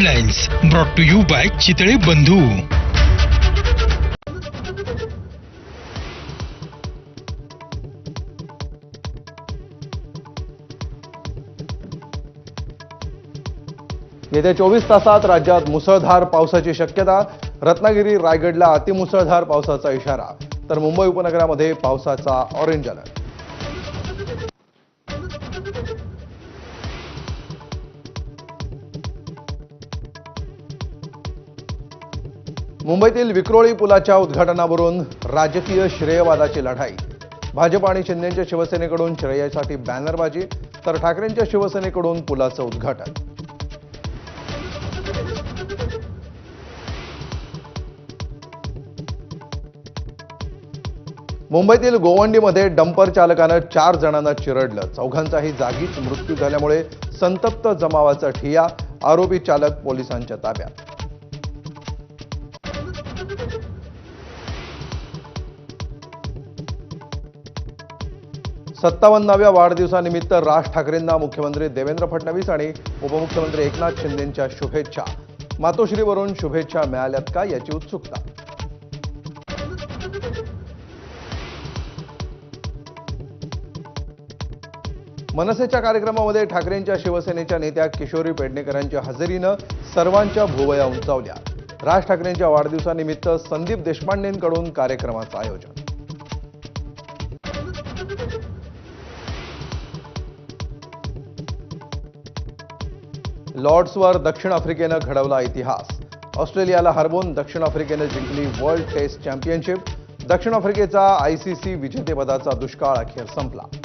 Headlines brought to you by Chitale Bandhu येत्या चोवीस तासात राज्यात मुसळधार पावसाची शक्यता रत्नागिरी रायगडला अतिमुसळधार पावसाचा इशारा. तर मुंबई उपनगरामध्ये पावसाचा ऑरेंज अलर्ट मुंबईतील विक्रोळी पुलाच्या उद्घाटनावरून राजकीय श्रेयवादाची लढाई. भाजप आणि शिंदेच्या शिवसेनेकडून श्रेयासाठी बॅनरबाजी तर ठाकरेंच्या शिवसेनेकडून पुलाचं उद्घाटन. मुंबईतील गोवंडीमध्ये डंपर चालकानं चार जणांना चिरडलं. चौघांचाही जागीच मृत्यू झाल्यामुळे संतप्त जमावाचा ठिया आरोपी चालक पोलिसांच्या ताब्यात. सत्तावन्नाव्या वाढदिवसानिमित्त राज ठाकरेंना मुख्यमंत्री देवेंद्र फडणवीस आणि उपमुख्यमंत्री एकनाथ शिंदेंच्या शुभेच्छा. मातोश्रीवरून शुभेच्छा मिळाल्यात का याची उत्सुकता? मनसेच्या कार्यक्रमामध्ये ठाकरेंच्या शिवसेनेच्या नेत्या किशोरी पेडणेकरांच्या हजेरीनं सर्वांच्या भुवया उंचावल्या. राज ठाकरेंच्या वाढदिवसानिमित्त संदीप देशपांडेंकडून कार्यक्रमाचं आयोजन. लॉर्ड्सवर दक्षिण आफ्रिकेनं घडवला इतिहास. ऑस्ट्रेलियाला हरवून दक्षिण आफ्रिकेनं जिंकली वर्ल्ड टेस्ट चॅम्पियनशिप. दक्षिण आफ्रिकेचा आयसीसी विजेतेपदाचा दुष्काळ अखेर संपला.